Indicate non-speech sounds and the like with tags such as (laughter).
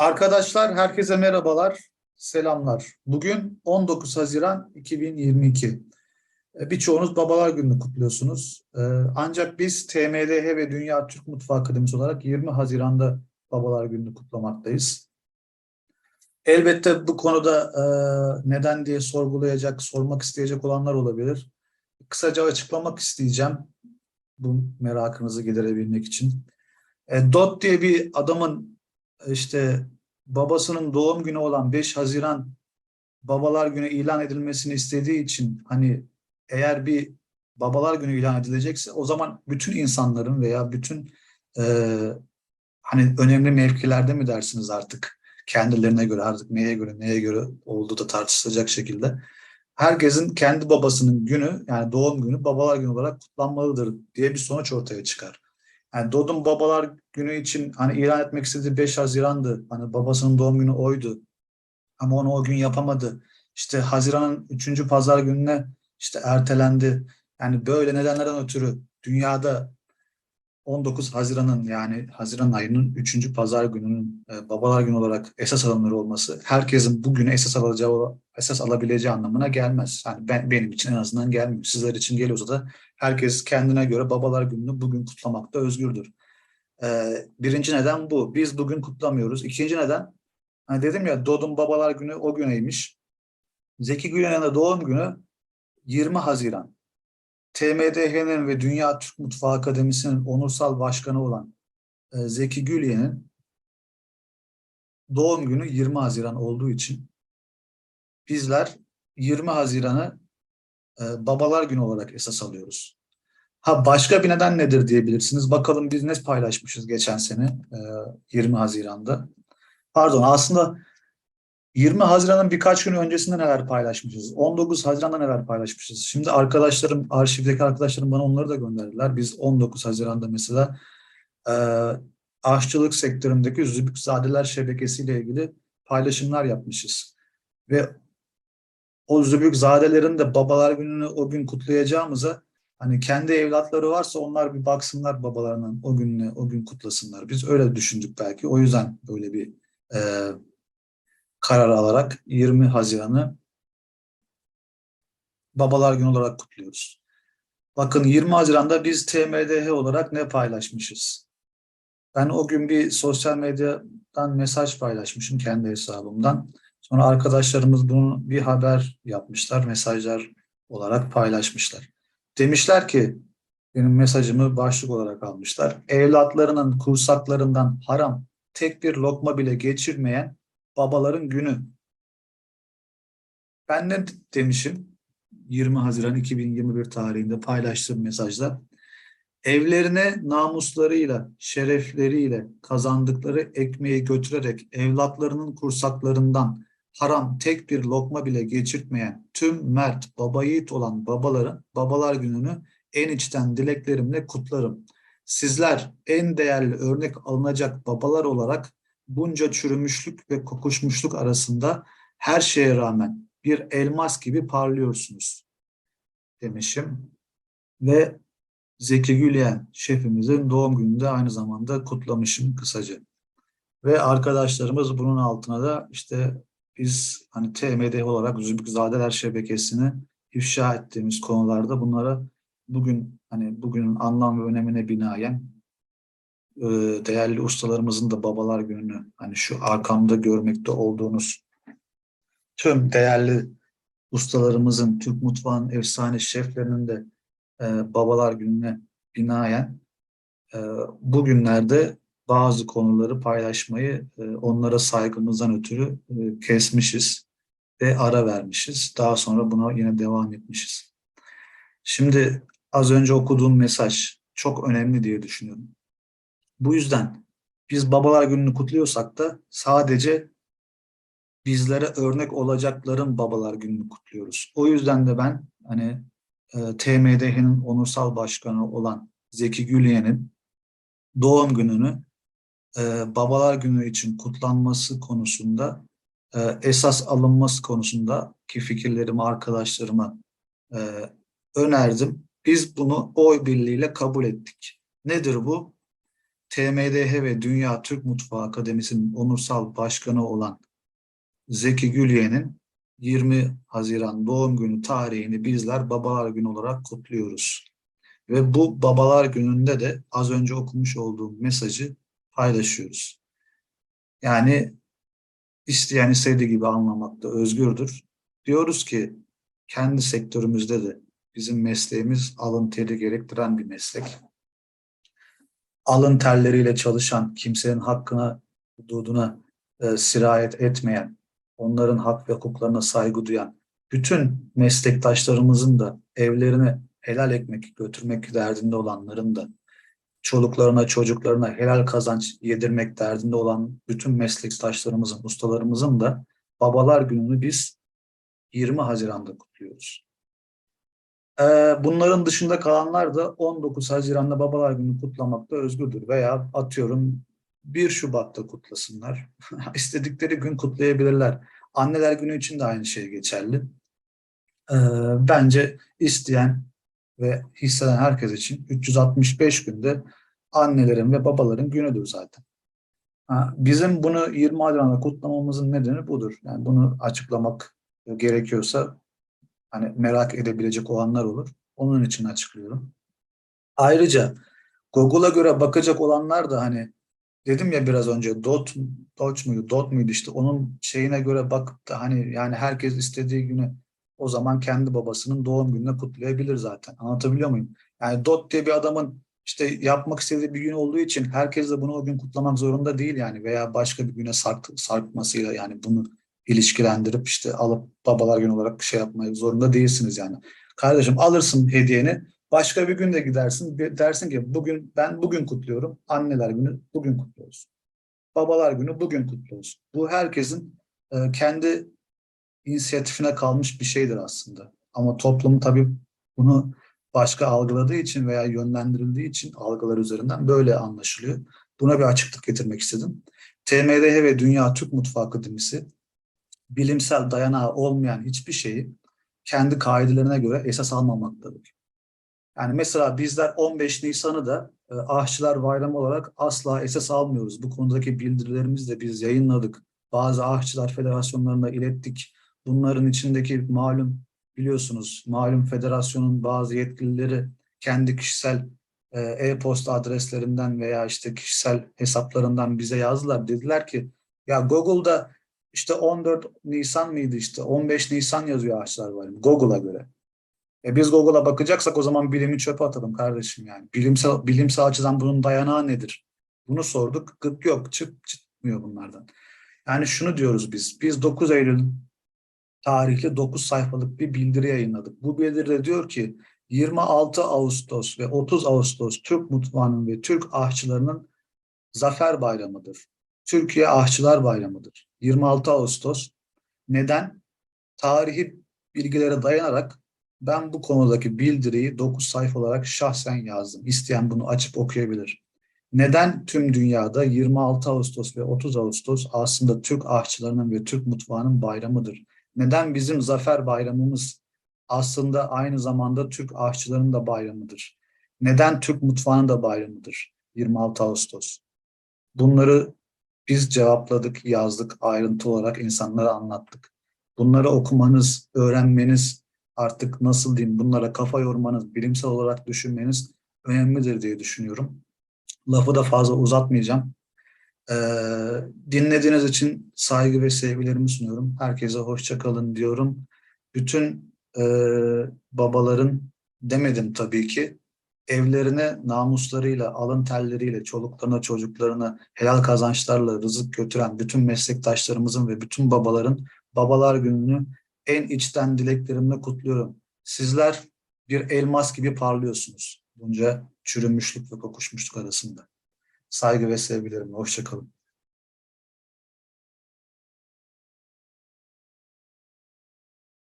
Arkadaşlar herkese merhabalar, selamlar. Bugün 19 Haziran 2022. E, Birçoğunuz Babalar Günü'nü kutluyorsunuz. E, Ancak biz TMDH ve Dünya Türk Mutfağı Akademisi olarak 20 Haziran'da Babalar Günü'nü kutlamaktayız. Elbette bu konuda e, neden diye sorgulayacak, sormak isteyecek olanlar olabilir. Kısaca açıklamak isteyeceğim bu merakınızı giderebilmek için. Dot diye bir adamın işte babasının doğum günü olan 5 Haziran Babalar Günü ilan edilmesini istediği için hani eğer bir Babalar Günü ilan edilecekse o zaman bütün insanların veya bütün e, hani önemli mevkilerde mi dersiniz artık kendilerine göre artık neye göre neye göre olduğu da tartışılacak şekilde herkesin kendi babasının günü yani doğum günü babalar günü olarak kutlanmalıdır diye bir sonuç ortaya çıkar. Yani Dod'un babalar günü için hani ilan etmek istediği 5 Haziran'dı. Hani babasının doğum günü oydu. Ama onu o gün yapamadı. İşte Haziran'ın 3. pazar gününe işte ertelendi. Yani böyle nedenlerden ötürü dünyada 19 Haziran'ın yani Haziran ayının 3. pazar gününün e, babalar günü olarak esas alınır olması herkesin bugünü esas alacağı esas alabileceği anlamına gelmez. Yani ben benim için en azından gelmiyor. Sizler için geliyorsa da herkes kendine göre babalar gününü bugün kutlamakta özgürdür. Ee, birinci neden bu. Biz bugün kutlamıyoruz. İkinci neden hani dedim ya Dod'un babalar günü o güneymiş. Zeki Gülen'in de doğum günü 20 Haziran. TMDH'nin ve Dünya Türk Mutfağı Akademisi'nin onursal başkanı olan e, Zeki Gülyen'in doğum günü 20 Haziran olduğu için bizler 20 Haziran'ı e, babalar günü olarak esas alıyoruz. Ha başka bir neden nedir diyebilirsiniz. Bakalım biz ne paylaşmışız geçen sene e, 20 Haziran'da. Pardon aslında 20 Haziran'ın birkaç gün öncesinde neler paylaşmışız? 19 Haziran'da neler paylaşmışız? Şimdi arkadaşlarım, arşivdeki arkadaşlarım bana onları da gönderdiler. Biz 19 Haziran'da mesela e, aşçılık sektöründeki Zübükzadeler şebekesiyle ilgili paylaşımlar yapmışız. Ve o Zübükzadelerin de babalar gününü o gün kutlayacağımıza hani kendi evlatları varsa onlar bir baksınlar babalarının o gününü o gün kutlasınlar. Biz öyle düşündük belki. O yüzden böyle bir e, karar alarak 20 Haziran'ı Babalar Günü olarak kutluyoruz. Bakın 20 Haziran'da biz TMDH olarak ne paylaşmışız? Ben o gün bir sosyal medyadan mesaj paylaşmışım kendi hesabımdan. Sonra arkadaşlarımız bunu bir haber yapmışlar, mesajlar olarak paylaşmışlar. Demişler ki, benim mesajımı başlık olarak almışlar. Evlatlarının kursaklarından haram tek bir lokma bile geçirmeyen babaların günü. Ben ne demişim? 20 Haziran 2021 tarihinde paylaştığım mesajda evlerine namuslarıyla, şerefleriyle kazandıkları ekmeği götürerek evlatlarının kursaklarından haram tek bir lokma bile geçirtmeyen tüm mert, baba yiğit olan babaların babalar gününü en içten dileklerimle kutlarım. Sizler en değerli örnek alınacak babalar olarak bunca çürümüşlük ve kokuşmuşluk arasında her şeye rağmen bir elmas gibi parlıyorsunuz demişim. Ve Zeki Gülyen şefimizin doğum gününde aynı zamanda kutlamışım kısaca. Ve arkadaşlarımız bunun altına da işte biz hani TMD olarak Zübükzadeler şebekesini ifşa ettiğimiz konularda bunlara bugün hani bugünün anlam ve önemine binaen e, değerli ustalarımızın da babalar gününü hani şu arkamda görmekte olduğunuz tüm değerli ustalarımızın Türk mutfağının efsane şeflerinin de e, babalar gününe binaen e, bugünlerde bazı konuları paylaşmayı e, onlara saygımızdan ötürü e, kesmişiz ve ara vermişiz. Daha sonra buna yine devam etmişiz. Şimdi az önce okuduğum mesaj çok önemli diye düşünüyorum. Bu yüzden biz babalar gününü kutluyorsak da sadece bizlere örnek olacakların babalar gününü kutluyoruz. O yüzden de ben hani e, TMDH'nin onursal başkanı olan Zeki Gülyen'in doğum gününü e, babalar günü için kutlanması konusunda e, esas alınması konusunda ki fikirlerimi arkadaşlarıma e, önerdim. Biz bunu oy birliğiyle kabul ettik. Nedir bu? TMDH ve Dünya Türk Mutfağı Akademisi'nin onursal başkanı olan Zeki Gülye'nin 20 Haziran doğum günü tarihini bizler Babalar Günü olarak kutluyoruz. Ve bu Babalar Günü'nde de az önce okumuş olduğum mesajı paylaşıyoruz. Yani isteyen istediği gibi anlamakta özgürdür. Diyoruz ki kendi sektörümüzde de bizim mesleğimiz alın teri gerektiren bir meslek. Alın terleriyle çalışan, kimsenin hakkına, hududuna e, sirayet etmeyen, onların hak ve hukuklarına saygı duyan bütün meslektaşlarımızın da evlerine helal ekmek götürmek derdinde olanların da çoluklarına, çocuklarına helal kazanç yedirmek derdinde olan bütün meslektaşlarımızın, ustalarımızın da Babalar Günü'nü biz 20 Haziran'da kutluyoruz. Ee, bunların dışında kalanlar da 19 Haziran'da Babalar Günü kutlamakta özgürdür veya atıyorum 1 Şubat'ta kutlasınlar. (laughs) İstedikleri gün kutlayabilirler. Anneler Günü için de aynı şey geçerli. Ee, bence isteyen ve hisseden herkes için 365 günde annelerin ve babaların günüdür zaten. Bizim bunu 20 Haziran'da kutlamamızın nedeni budur. Yani bunu açıklamak gerekiyorsa hani merak edebilecek olanlar olur. Onun için açıklıyorum. Ayrıca Google'a göre bakacak olanlar da hani dedim ya biraz önce dot dot muydu dot muydu işte onun şeyine göre bakıp da hani yani herkes istediği günü o zaman kendi babasının doğum gününe kutlayabilir zaten. Anlatabiliyor muyum? Yani dot diye bir adamın işte yapmak istediği bir gün olduğu için herkes de bunu o gün kutlamak zorunda değil yani veya başka bir güne sark, sarkmasıyla yani bunu ilişkilendirip işte alıp babalar günü olarak şey yapmaya zorunda değilsiniz yani. Kardeşim alırsın hediyeni başka bir günde gidersin dersin ki bugün ben bugün kutluyorum anneler günü bugün kutluyoruz. Babalar günü bugün kutluyoruz. Bu herkesin e, kendi inisiyatifine kalmış bir şeydir aslında. Ama toplum tabii bunu başka algıladığı için veya yönlendirildiği için algılar üzerinden böyle anlaşılıyor. Buna bir açıklık getirmek istedim. TMDH ve Dünya Türk Mutfağı Akademisi bilimsel dayanağı olmayan hiçbir şeyi kendi kaidelerine göre esas almamaktadır. Yani mesela bizler 15 Nisan'ı da e, Ahçılar Bayramı olarak asla esas almıyoruz. Bu konudaki bildirilerimizi de biz yayınladık. Bazı Ahçılar Federasyonlarına ilettik. Bunların içindeki malum biliyorsunuz malum federasyonun bazı yetkilileri kendi kişisel e, e-posta adreslerinden veya işte kişisel hesaplarından bize yazdılar. Dediler ki ya Google'da işte 14 Nisan mıydı işte 15 Nisan yazıyor Ağaçlar Bayramı Google'a göre. E biz Google'a bakacaksak o zaman bilimi çöpe atalım kardeşim yani. Bilimsel, bilimsel açıdan bunun dayanağı nedir? Bunu sorduk. Gık yok. Çık, çıkmıyor bunlardan. Yani şunu diyoruz biz. Biz 9 Eylül tarihli 9 sayfalık bir bildiri yayınladık. Bu bildiride diyor ki 26 Ağustos ve 30 Ağustos Türk mutfağının ve Türk ahçılarının zafer bayramıdır. Türkiye Ahçılar Bayramı'dır. 26 Ağustos. Neden? Tarihi bilgilere dayanarak ben bu konudaki bildiriyi 9 sayfa olarak şahsen yazdım. İsteyen bunu açıp okuyabilir. Neden tüm dünyada 26 Ağustos ve 30 Ağustos aslında Türk ahçılarının ve Türk mutfağının bayramıdır? Neden bizim zafer bayramımız aslında aynı zamanda Türk aşçılarının da bayramıdır? Neden Türk mutfağının da bayramıdır 26 Ağustos? Bunları biz cevapladık, yazdık, ayrıntı olarak insanlara anlattık. Bunları okumanız, öğrenmeniz, artık nasıl diyeyim bunlara kafa yormanız, bilimsel olarak düşünmeniz önemlidir diye düşünüyorum. Lafı da fazla uzatmayacağım. Ee, dinlediğiniz için saygı ve sevgilerimi sunuyorum. Herkese hoşça kalın diyorum. Bütün e, babaların demedim tabii ki evlerine namuslarıyla, alın telleriyle, çoluklarına, çocuklarına helal kazançlarla rızık götüren bütün meslektaşlarımızın ve bütün babaların babalar gününü en içten dileklerimle kutluyorum. Sizler bir elmas gibi parlıyorsunuz bunca çürümüşlük ve kokuşmuşluk arasında. Saygı ve sevgilerimle. Hoşçakalın.